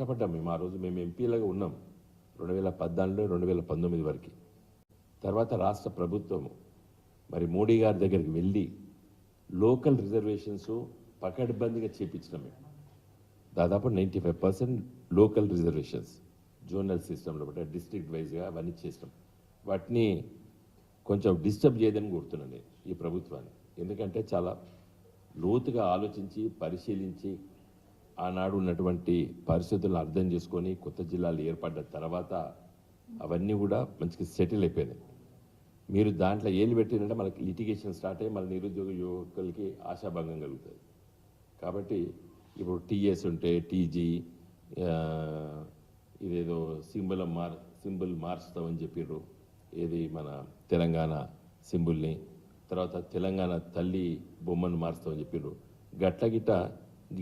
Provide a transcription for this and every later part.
కష్టపడ్డాం మేము. ఆ రోజు మేము ఎంపీలుగా ఉన్నాం. రెండు వేల పద్నాలుగులో రెండు వేల పంతొమ్మిది వరకు. తర్వాత రాష్ట్ర ప్రభుత్వము. మరి మోడీ గారి దగ్గరికి వెళ్ళి లోకల్ రిజర్వేషన్స్ పకడ్బందీగా చేపించినాం మేము. దాదాపు ninety five percent local reservations zonal సిస్టంలో బట్టి డిస్ట్రిక్ట్ వైజ్గా అవన్నీ చేసినాం. వాటిని కొంచెం డిస్టర్బ్ చేయదని కోరుతున్నాను నేను ఈ ప్రభుత్వాన్ని. ఎందుకంటే చాలా లోతుగా ఆలోచించి పరిశీలించి ఆనాడు ఉన్నటువంటి పరిస్థితులను అర్థం చేసుకొని కొత్త జిల్లాలు ఏర్పడ్డ తర్వాత అవన్నీ కూడా మంచిగా సెటిల్ అయిపోయినాయి. మీరు దాంట్లో ఏలు పెట్టినంటే మనకి లిటిగేషన్ స్టార్ట్ అయ్యి మన నిరుద్యోగ యువకులకి ఆశాభంగం కలుగుతుంది. కాబట్టి ఇప్పుడు టీఎస్ ఉంటే టీజీ ఇదేదో సింబల్ మార్ సింబల్ మార్చుతామని చెప్పిర్రు. ఏది మన తెలంగాణ సింబుల్ని తర్వాత తెలంగాణ తల్లి బొమ్మను మార్చుతామని చెప్పిర్రు. గట్ల గిట్ట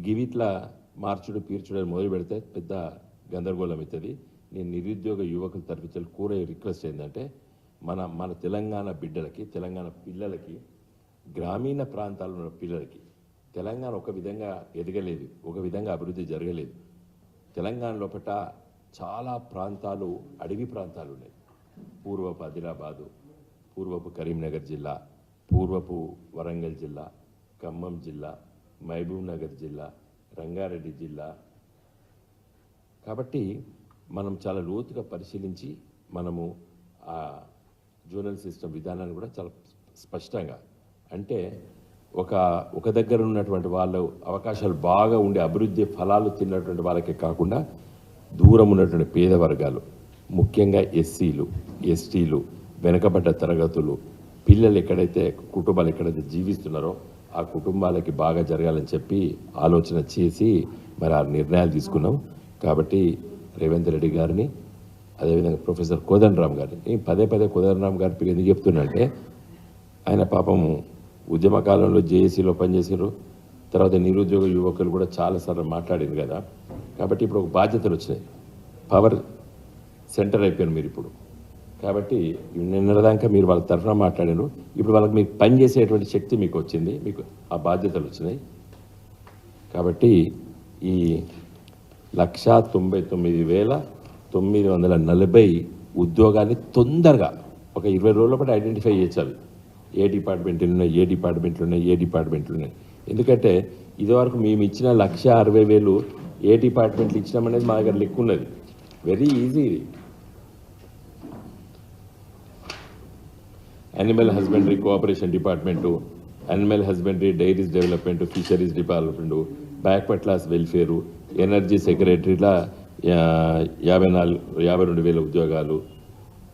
గివిట్లా మార్చుడు పీర్చుడు అని మొదలు పెడితే పెద్ద గందరగోళం అవుతుంది. నేను నిరుద్యోగ యువకుల తరఫు కూర రిక్వెస్ట్ ఏంటంటే మన మన తెలంగాణ బిడ్డలకి తెలంగాణ పిల్లలకి గ్రామీణ ప్రాంతాల్లో ఉన్న పిల్లలకి తెలంగాణ ఒక విధంగా ఎదగలేదు ఒక విధంగా అభివృద్ధి జరగలేదు. తెలంగాణ లోపల చాలా ప్రాంతాలు అడవి ప్రాంతాలు ఉన్నాయి. పూర్వపు ఆదిలాబాదు పూర్వపు కరీంనగర్ జిల్లా పూర్వపు వరంగల్ జిల్లా ఖమ్మం జిల్లా మహబూబ్ నగర్ జిల్లా రంగారెడ్డి జిల్లా. కాబట్టి మనం చాలా లోతుగా పరిశీలించి మనము ఆ జోనల్ సిస్టమ్ విధానాన్ని కూడా చాలా స్పష్టంగా అంటే ఒక ఒక దగ్గర ఉన్నటువంటి వాళ్ళు అవకాశాలు బాగా ఉండే అభివృద్ధి ఫలాలు తిన్నటువంటి వాళ్ళకే కాకుండా దూరం ఉన్నటువంటి పేద వర్గాలు ముఖ్యంగా ఎస్సీలు ఎస్టీలు వెనుకబడ్డ తరగతులు పిల్లలు ఎక్కడైతే కుటుంబాలు ఎక్కడైతే జీవిస్తున్నారో ఆ కుటుంబాలకి బాగా జరగాలని చెప్పి ఆలోచన చేసి మరి ఆ నిర్ణయాలు తీసుకున్నాం. కాబట్టి రేవంత్ రెడ్డి గారిని అదేవిధంగా ప్రొఫెసర్ కోదండరామ్ గారిని పదే పదే కోదండరామ్ గారి పేరు ఎందుకు చెప్తున్నంటే ఆయన పాపం ఉద్యమ కాలంలో జేఏసీలో పనిచేసారు తర్వాత నిరుద్యోగ యువకులు కూడా చాలాసార్లు మాట్లాడింది కదా. కాబట్టి ఇప్పుడు ఒక బాధ్యతలు వచ్చినాయి. పవర్ సెంటర్ అయిపోయారు మీరు ఇప్పుడు. కాబట్టి నిన్నదాకా మీరు వాళ్ళ తరఫున మాట్లాడారు. ఇప్పుడు వాళ్ళకి మీకు పని చేసేటువంటి శక్తి మీకు వచ్చింది. మీకు ఆ బాధ్యతలు వచ్చినాయి. కాబట్టి ఈ లక్షా తొంభై తొమ్మిది వేల తొమ్మిది వందల నలభై ఉద్యోగాన్ని తొందరగా ఒక ఇరవై రోజుల పాటు ఐడెంటిఫై చేయాలి ఏ డిపార్ట్మెంట్లు ఉన్నాయి ఏ డిపార్ట్మెంట్లు ఉన్నాయి ఏ డిపార్ట్మెంట్లు ఉన్నాయి. ఎందుకంటే ఇదివరకు మేము ఇచ్చిన లక్ష అరవై వేలు ఏ డిపార్ట్మెంట్లు ఇచ్చినామనేది మా దగ్గర లెక్క ఉన్నది. Very easy animal animal husbandry cooperation department animal husbandry dairies development fisheries department బ్యాక్పట్లాస్ welfare energy సెక్రటరీల యాభై నాలుగు యాభై రెండు వేల ఉద్యోగాలు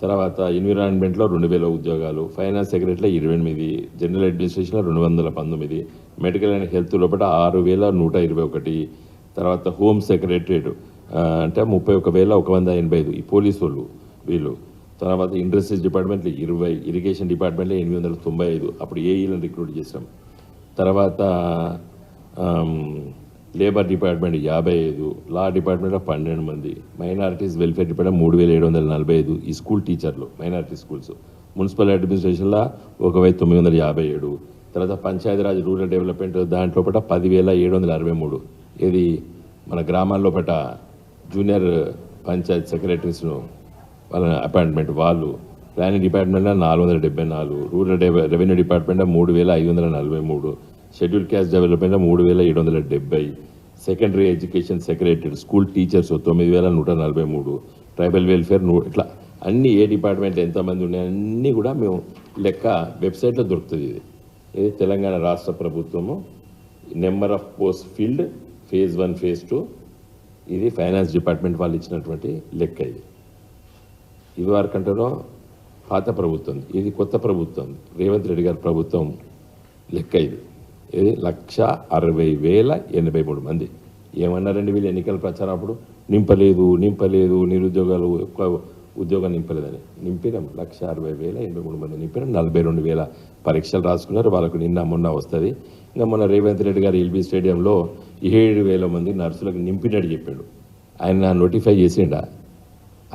తర్వాత ఎన్విరాన్మెంట్లో రెండు వేల ఉద్యోగాలు ఫైనాన్స్ సెక్రటరీలో ఇరవై ఎనిమిది జనరల్ అడ్మినిస్ట్రేషన్లో రెండు వందల పంతొమ్మిది మెడికల్ అండ్ హెల్త్ లోపల ఆరు వేల నూట ఇరవై ఒకటి తర్వాత హోమ్ సెక్రటరేట్ అంటే ముప్పై ఒక వేల ఒక వంద ఎనభై ఐదు ఈ పోలీసు వాళ్ళు వీళ్ళు. తర్వాత ఇండస్ట్రీస్ డిపార్ట్మెంట్లో ఇరవై ఇరిగేషన్ డిపార్ట్మెంట్లో ఎనిమిది వందల తొంభై ఐదు. అప్పుడు ఏఈలను రిక్రూట్ చేసాం తర్వాత లేబర్ డిపార్ట్మెంట్ యాభై ఐదు లా డిపార్ట్మెంట్లో పన్నెండు మంది మైనారిటీస్ వెల్ఫేర్ డిపార్ట్మెంట్ మూడు వేల ఏడు వందల నలభై ఐదు ఈ స్కూల్ టీచర్లు మైనారిటీ స్కూల్స్. మున్సిపల్ అడ్మినిస్ట్రేషన్లో ఒక వెయ్యి తొమ్మిది వందల యాభై ఏడు తర్వాత పంచాయతీరాజ్ రూరల్ డెవలప్మెంట్ దాంట్లో పట పదివేల ఏడు వందల అరవై మూడు. ఇది మన గ్రామాల్లో పట జూనియర్ పంచాయత్ సెక్రటరీస్ను వాళ్ళ అపాయింట్మెంట్ వాళ్ళు ప్లానింగ్ డిపార్ట్మెంట్లో నాలుగు వందల డెబ్బై నాలుగు రూరల్ రెవెన్యూ డిపార్ట్మెంట్లో మూడు వేల ఐదు వందల నలభై మూడు షెడ్యూల్ క్యాస్ట్ డెవలప్మెంట్లో మూడు వేల ఏడు వందల డెబ్బై secondary education secretary school teachers తొమ్మిది వేల నూట నలభై మూడు ట్రైబల్ వెల్ఫేర్ నూ ఇట్లా అన్ని ఏ డిపార్ట్మెంట్ ఎంతమంది ఉన్నాయి అన్నీ కూడా మేము లెక్క వెబ్సైట్లో దొరుకుతుంది ఇది. ఇది తెలంగాణ రాష్ట్ర ప్రభుత్వము. Number of post filled phase one phase two ఇది ఫైనాన్స్ డిపార్ట్మెంట్ వాళ్ళు ఇచ్చినటువంటి లెక్క ఇది. ఇది వరకంటేనో పాత ప్రభుత్వం ఇది కొత్త ప్రభుత్వం. రేవంత్ రెడ్డి గారి ప్రభుత్వం లెక్క ఇది. ఇది లక్ష అరవై వేల ఎనభై మూడు మంది. ఏమన్నారండి వీళ్ళు ఎన్నికల ప్రచారం అప్పుడు? నింపలేదు నింపలేదు నిరుద్యోగాలు ఎక్కువ ఉద్యోగం నింపలేదని. నింపినాం. లక్ష అరవై వేల ఎనభై మూడు మంది నింపినాం. నలభై రెండు వేల పరీక్షలు రాసుకున్నారు. వాళ్ళకు నిన్న మొన్న వస్తుంది. ఇంకా మొన్న రేవంత్ రెడ్డి గారు ఎల్బీ స్టేడియంలో ఏడు వేల మంది నర్సులకు నింపినట్టు చెప్పాడు. ఆయన నోటిఫై చేసిండా?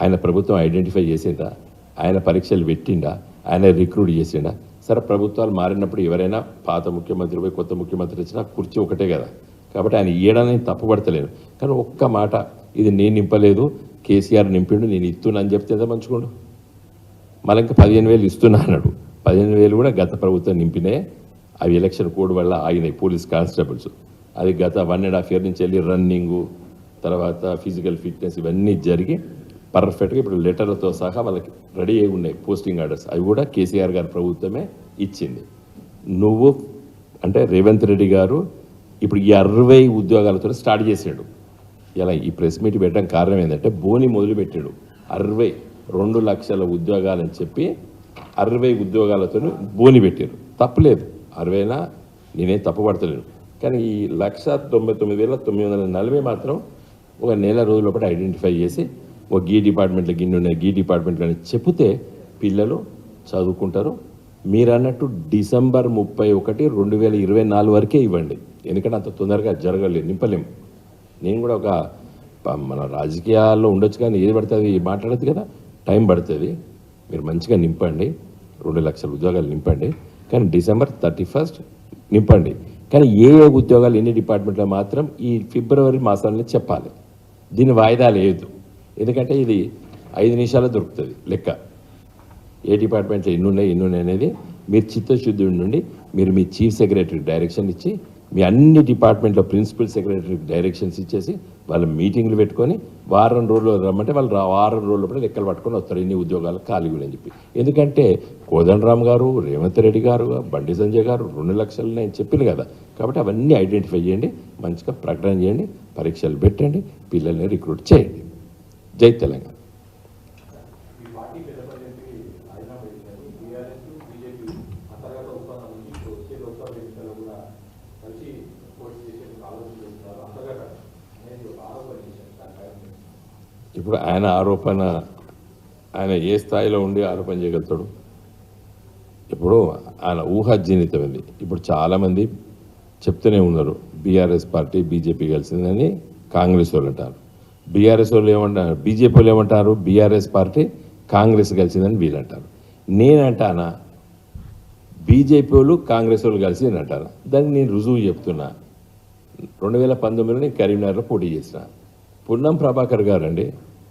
ఆయన ప్రభుత్వం ఐడెంటిఫై చేసిందా? ఆయన పరీక్షలు పెట్టిండా? ఆయన రిక్రూట్ చేసిండా? సరే ప్రభుత్వాలు మారినప్పుడు ఎవరైనా పాత ముఖ్యమంత్రి పోయి కొత్త ముఖ్యమంత్రి వచ్చినా కుర్చీ ఒకటే కదా. కాబట్టి ఆయన ఇయ్యడానికి తప్పుపడతలేను కానీ ఒక్క మాట ఇది నేను నింపలేదు కేసీఆర్ నింపిండు నేను ఇస్తున్నా అని చెప్తే ఎంత మంచుకోండు మళ్ళీ ఇంకా పదిహేను వేలు ఇస్తున్నా అన్నాడు. పదిహేను వేలు కూడా గత ప్రభుత్వం నింపినే అవి ఎలక్షన్ కోడ్ వల్ల ఆగినాయి పోలీస్ కానిస్టేబుల్స్. అది గత వన్ అండ్ హాఫ్ ఇయర్ నుంచి వెళ్ళి రన్నింగు తర్వాత ఫిజికల్ ఫిట్నెస్ ఇవన్నీ జరిగి పర్ఫెక్ట్గా ఇప్పుడు లెటర్లతో సహా వాళ్ళకి రెడీ అయి ఉన్నాయి పోస్టింగ్ ఆర్డర్స్. అవి కూడా కేసీఆర్ గారి ప్రభుత్వమే ఇచ్చింది. నువ్వు అంటే రేవంత్ రెడ్డి గారు ఇప్పుడు ఈ అరవై ఉద్యోగాలతో స్టార్ట్ చేసాడు ఇలా ఈ ప్రెస్ మీట్ పెట్టడం కారణం ఏంటంటే బోని మొదలుపెట్టాడు. అరవై రెండు లక్షల ఉద్యోగాలని చెప్పి అరవై ఉద్యోగాలతో బోని పెట్టారు. తప్పలేదు. అరవైనా నేనేం తప్పబడతలేను కానీ ఈ లక్ష తొంభై తొమ్మిది వేల తొమ్మిది వందల నలభై మాత్రం ఒక నెల రోజుల ఐడెంటిఫై చేసి ఒక గీ డిపార్ట్మెంట్లో గిన్నె ఉన్నాయి. గీ డిపార్ట్మెంట్లో అని చెబితే పిల్లలు చదువుకుంటారు. మీరు అన్నట్టు డిసెంబర్ ముప్పై ఒకటి రెండు వేల ఇరవై నాలుగు వరకే ఇవ్వండి. ఎందుకంటే అంత తొందరగా జరగలేదు. నింపలేము నేను కూడా ఒక మన రాజకీయాల్లో ఉండొచ్చు కానీ ఏది పడుతుంది మాట్లాడదు కదా. టైం పడుతుంది. మీరు మంచిగా నింపండి. రెండు లక్షల ఉద్యోగాలు నింపండి. కానీ డిసెంబర్ థర్టీ ఫస్ట్ నింపండి. కానీ ఏ ఏ ఉద్యోగాలు ఎన్ని డిపార్ట్మెంట్లో మాత్రం ఈ ఫిబ్రవరి మాసంలో చెప్పాలి. దీని వాయిదా లేదు. ఎందుకంటే ఇది ఐదు నిమిషాలు దొరుకుతుంది లెక్క. ఏ డిపార్ట్మెంట్లో ఎన్నున్నాయి ఉన్నాయి ఉన్నాయి అనేది మీరు చిత్తశుద్ధి నుండి మీరు మీ చీఫ్ సెక్రటరీకి డైరెక్షన్ ఇచ్చి మీ అన్ని డిపార్ట్మెంట్లో ప్రిన్సిపల్ సెక్రటరీకి డైరెక్షన్స్ ఇచ్చేసి వాళ్ళ మీటింగ్లు పెట్టుకొని వారం రోజులు రమ్మంటే వాళ్ళు వారం రోజులు కూడా లెక్కలు పట్టుకొని వస్తారు. ఇన్ని ఉద్యోగాలు ఖాళీ అని చెప్పి. ఎందుకంటే కోదండరామ్ గారు రేవంత్ రెడ్డి గారు బండి సంజయ్ గారు రెండు లక్షలు నేను చెప్పింది కదా. కాబట్టి అవన్నీ ఐడెంటిఫై చేయండి మంచిగా ప్రకటన చేయండి పరీక్షలు పెట్టండి పిల్లల్ని రిక్రూట్ చేయండి. జై తెలంగాణ. ఇప్పుడు ఆయన ఆరోపణ ఆయన ఏ స్థాయిలో ఉండి ఆరోపణ చేయగలుగుతాడు? ఇప్పుడు ఆయన ఊహాజనితం ఇది ఇప్పుడు చాలామంది చెప్తూనే ఉన్నారు బీఆర్ఎస్ పార్టీ బీజేపీ కలిసిందని కాంగ్రెస్ వాళ్ళు అంటారు. బీఆర్ఎస్ వాళ్ళు ఏమంటారు? బీజేపీ వాళ్ళు ఏమంటారు? బీఆర్ఎస్ పార్టీ కాంగ్రెస్ కలిసిందని వీళ్ళు అంటారు నేనంటానా? బీజేపీ వాళ్ళు కాంగ్రెస్ వాళ్ళు కలిసి నేను అంటారు దానికి నేను రుజువు చెప్తున్నా. రెండు వేల పంతొమ్మిదిలో నేను కరీంనగర్లో పోటీ చేసిన. పున్నం ప్రభాకర్ గారు అండి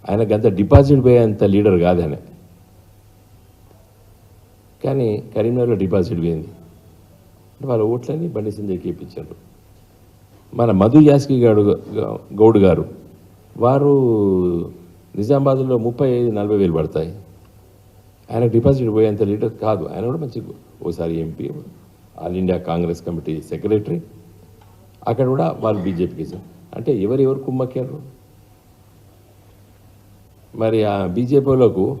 ఆయన గంత డిపాజిట్ పోయేంత లీడర్ కాదు ఆయన కానీ కరీంనగర్లో డిపాజిట్ పోయింది. వాళ్ళ ఓట్లని బండి సంజయ్కి ఇప్పించారు. మన మధు యాస్కి గౌడ్ గారు వారు నిజామాబాద్లో ముప్పై ఐదు నలభై వేలు పడతాయి. ఆయన డిపాజిట్ పోయేంత లీటర్ కాదు. ఆయన కూడా మంచి ఓసారి MP all India Congress committee secretary. అక్కడ కూడా వాళ్ళు బీజేపీకి అంటే ఎవరెవరు కుమ్మక్కారు? మరి ఆ బీజేపీలకు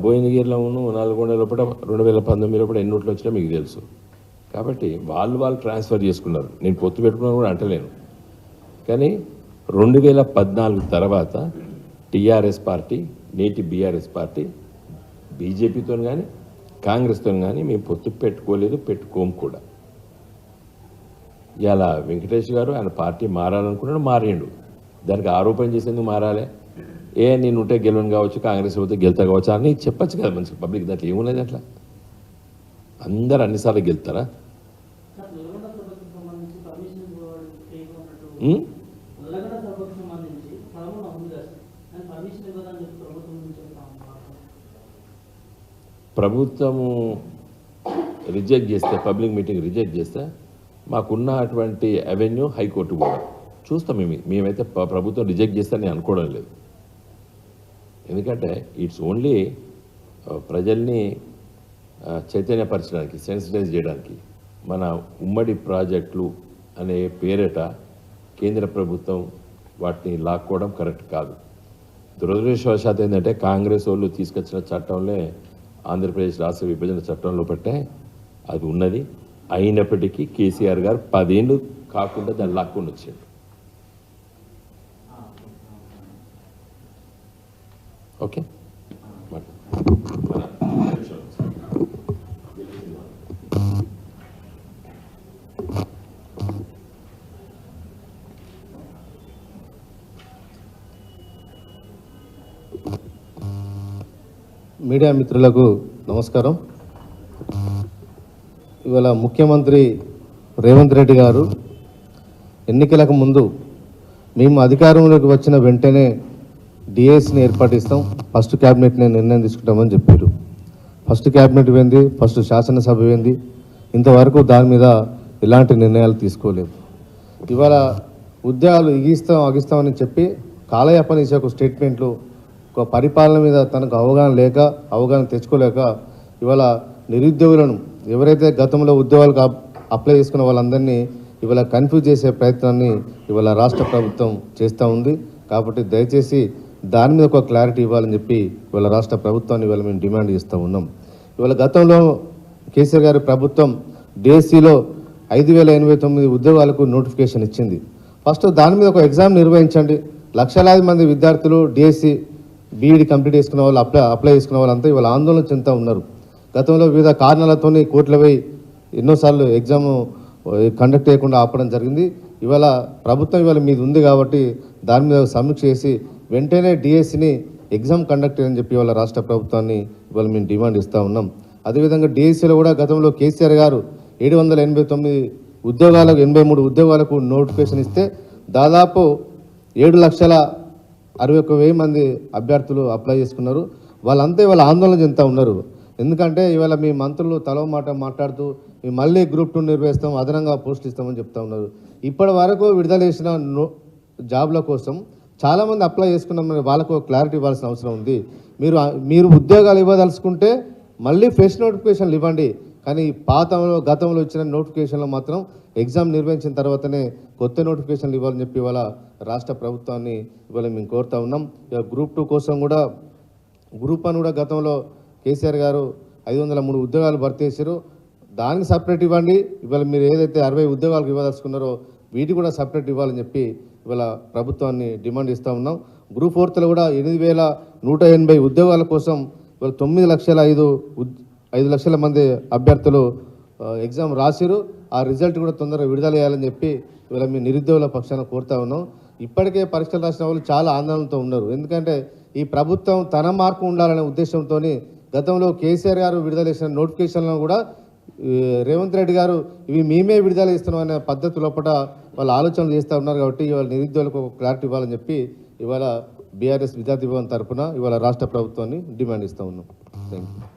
బోయినగిరిలోను నల్గొండ లోపల రెండు వేల పంతొమ్మిది లోపల ఎన్ని నోట్లు వచ్చినా మీకు తెలుసు. కాబట్టి వాళ్ళు వాళ్ళు ట్రాన్స్ఫర్ చేసుకున్నారు. నేను పొత్తు పెట్టుకున్నాను కూడా అంటలేను. కానీ రెండు వేల పద్నాలుగు తర్వాత టీఆర్ఎస్ పార్టీ నేటి బీఆర్ఎస్ పార్టీ బీజేపీతో కానీ కాంగ్రెస్తో కానీ మేము పొత్తు పెట్టుకోలేదు పెట్టుకోము కూడా. ఇలా వెంకటేష్ గారు ఆయన పార్టీ మారాలనుకున్నాడు మారిండు. దానికి ఆరోపణ చేసేందుకు మారాలి. ఏ నేను ఉంటే గెలవను కావచ్చు కాంగ్రెస్ పోతే గెలుతా కావచ్చు అని చెప్పచ్చు కదా మంచి పబ్లిక్ దాంట్లో. ఏమున్నది అట్లా అందరు అన్నిసార్లు గెలుతారా సార్ నల్గొండ సభకు సంబంధించి పర్మిషన్ ఇవ్వడం చేయకున్నట్టు ఉం? నల్లగొండ సభకు సంబంధించి పదమూడు ఉంది కదా సార్ కానీ పర్మిషన్ ఇవ్వదని చెప్పి ప్రభుత్వం నుంచి చెప్తా ఉన్నారు ప్రభుత్వము రిజెక్ట్ చేస్తే పబ్లిక్ మీటింగ్ రిజెక్ట్ చేస్తే మాకున్న అటువంటి అవెన్యూ హైకోర్టు కూడా. చూస్తాం మేము మేమైతే ప్రభుత్వం రిజెక్ట్ చేస్తే నేను అనుకోవడం లేదు. ఎందుకంటే ఇట్స్ ఓన్లీ ప్రజల్ని చైతన్యపరచడానికి సెన్సిటైజ్ చేయడానికి మన ఉమ్మడి ప్రాజెక్టులు అనే పేరిట కేంద్ర ప్రభుత్వం వాటిని లాక్కోవడం కరెక్ట్ కాదు. దురదృష్టవశాత్ ఏంటంటే కాంగ్రెస్ వాళ్ళు తీసుకొచ్చిన చట్టంలో ఆంధ్రప్రదేశ్ రాష్ట్ర విభజన చట్టంలో పెట్టే అది ఉన్నది. అయినప్పటికీ కేసీఆర్ గారు పదేళ్ళు కాకుండా దాన్ని లాక్కొని వచ్చాడు. ఓకే? మీడియా మిత్రులకు నమస్కారం. ఇవాళ ముఖ్యమంత్రి రేవంత్ రెడ్డి గారు ఎన్నికలకు ముందు మేము అధికారంలోకి వచ్చిన వెంటనే డిఎస్ని ఏర్పాటిస్తాం. ఫస్ట్ క్యాబినెట్ని నిర్ణయం తీసుకుంటామని చెప్పారు. ఫస్ట్ క్యాబినెట్ పోయింది ఫస్ట్ శాసనసభ పోయింది. ఇంతవరకు దాని మీద ఎలాంటి నిర్ణయాలు తీసుకోలేదు. ఇవాళ ఉద్యోగాలు ఇగిస్తాం అగిస్తామని చెప్పి కాలయాపన చేసే ఒక స్టేట్మెంట్లు పరిపాలన మీద తనకు అవగాహన లేక అవగాహన తెచ్చుకోలేక ఇవాళ నిరుద్యోగులను ఎవరైతే గతంలో ఉద్యోగాలకు అప్- అప్లై చేసుకున్న వాళ్ళందరినీ ఇవాళ కన్ఫ్యూజ్ చేసే ప్రయత్నాన్ని ఇవాళ రాష్ట్ర ప్రభుత్వం చేస్తూ ఉంది. కాబట్టి దయచేసి దాని మీద ఒక క్లారిటీ ఇవ్వాలని చెప్పి ఇవాళ రాష్ట్ర ప్రభుత్వాన్ని ఇవాళ మేము డిమాండ్ చేస్తూ ఉన్నాం. ఇవాళ గతంలో కేసీఆర్ గారి ప్రభుత్వం డిఎస్సిలో ఐదు వేల ఎనభై తొమ్మిది ఉద్యోగాలకు నోటిఫికేషన్ ఇచ్చింది. ఫస్ట్ దాని మీద ఒక ఎగ్జామ్ నిర్వహించండి. లక్షలాది మంది విద్యార్థులు డిఎస్సి బీఈడి కంప్లీట్ చేసుకున్న వాళ్ళు అప్లై అప్లై చేసుకున్న వాళ్ళంతా ఇవాళ ఆందోళన చెందుతూ ఉన్నారు. గతంలో వివిధ కారణాలతోనే కోర్టులపై ఎన్నోసార్లు ఎగ్జామ్ కండక్ట్ చేయకుండా ఆపడం జరిగింది. ఇవాళ ప్రభుత్వం ఇవాళ మీద ఉంది కాబట్టి దాని మీద సమీక్ష చేసి వెంటనే డిఎస్సిని ఎగ్జామ్ కండక్ట్ అని చెప్పి ఇవాళ రాష్ట్ర ప్రభుత్వాన్ని ఇవాళ మేము డిమాండ్ ఇస్తూ ఉన్నాం. అదేవిధంగా డిఎస్సిలో కూడా గతంలో కేసీఆర్ గారు ఏడు వందల ఎనభై తొమ్మిది ఉద్యోగాలకు ఎనభై మూడు ఉద్యోగాలకు నోటిఫికేషన్ ఇస్తే దాదాపు ఏడు లక్షల అరవై ఒక్క వెయ్యి మంది అభ్యర్థులు అప్లై చేసుకున్నారు. వాళ్ళంతా ఇవాళ ఆందోళన చెందుతూ ఉన్నారు. ఎందుకంటే ఇవాళ మీ మంత్రులు తలవ మాట మాట్లాడుతూ మేము మళ్ళీ గ్రూప్ టూ నిర్వహిస్తాం అదనంగా పోస్ట్ ఇస్తామని చెప్తా ఉన్నారు. ఇప్పటి వరకు విడుదల చేసిన జాబ్ల కోసం చాలామంది అప్లై చేసుకున్నాం వాళ్ళకు క్లారిటీ ఇవ్వాల్సిన అవసరం ఉంది. మీరు మీరు ఉద్యోగాలు ఇవ్వదలుచుకుంటే మళ్ళీ ఫ్రెష్ నోటిఫికేషన్లు ఇవ్వండి. కానీ పాతంలో గతంలో ఇచ్చిన నోటిఫికేషన్లో మాత్రం ఎగ్జామ్ నిర్వహించిన తర్వాతనే కొత్త నోటిఫికేషన్లు ఇవ్వాలని చెప్పి ఇవాళ రాష్ట్ర ప్రభుత్వాన్ని ఇవాళ మేము కోరుతా ఉన్నాం. ఇక గ్రూప్ టూ కోసం కూడా గ్రూప్ వన్ కూడా గతంలో కేసీఆర్ గారు ఐదు వందల మూడు ఉద్యోగాలు భర్తీ చేశారు. దానికి సపరేట్ ఇవ్వండి. ఇవాళ మీరు ఏదైతే అరవై ఉద్యోగాలకు ఇవ్వదలుచుకున్నారో వీటి కూడా సపరేట్ ఇవ్వాలని చెప్పి ఇవాళ ప్రభుత్వాన్ని డిమాండ్ ఇస్తూ ఉన్నాం. గ్రూప్ ఫోర్త్లో కూడా ఎనిమిది వేల నూట ఎనభై ఉద్యోగాల కోసం ఇవాళ తొమ్మిది లక్షల ఐదు ఉద్- ఐదు లక్షల మంది అభ్యర్థులు ఎగ్జామ్ రాసిరు. ఆ రిజల్ట్ కూడా తొందరగా విడుదల చేయాలని చెప్పి ఇవాళ మీ నిరుద్యోగుల పక్షాన కోరుతా ఉన్నాం. ఇప్పటికే పరీక్షలు రాసిన వాళ్ళు చాలా ఆందోళనతో ఉన్నారు. ఎందుకంటే ఈ ప్రభుత్వం తన మార్పు ఉండాలనే ఉద్దేశంతో గతంలో కేసీఆర్ గారు విడుదల చేసిన నోటిఫికేషన్లను కూడా రేవంత్ రెడ్డి గారు ఇవి మేమే విడుదల ఇస్తున్నాం అనే పద్ధతి లోపల వాళ్ళు ఆలోచనలు చేస్తూ ఉన్నారు కాబట్టి ఇవాళ నిరుద్యోగులకు ఒక క్లారిటీ ఇవ్వాలని చెప్పి ఇవాళ బీఆర్ఎస్ విద్యార్థి భవన్ తరఫున ఇవాళ రాష్ట్ర ప్రభుత్వాన్ని డిమాండ్ ఇస్తూ ఉన్నాం. Thank you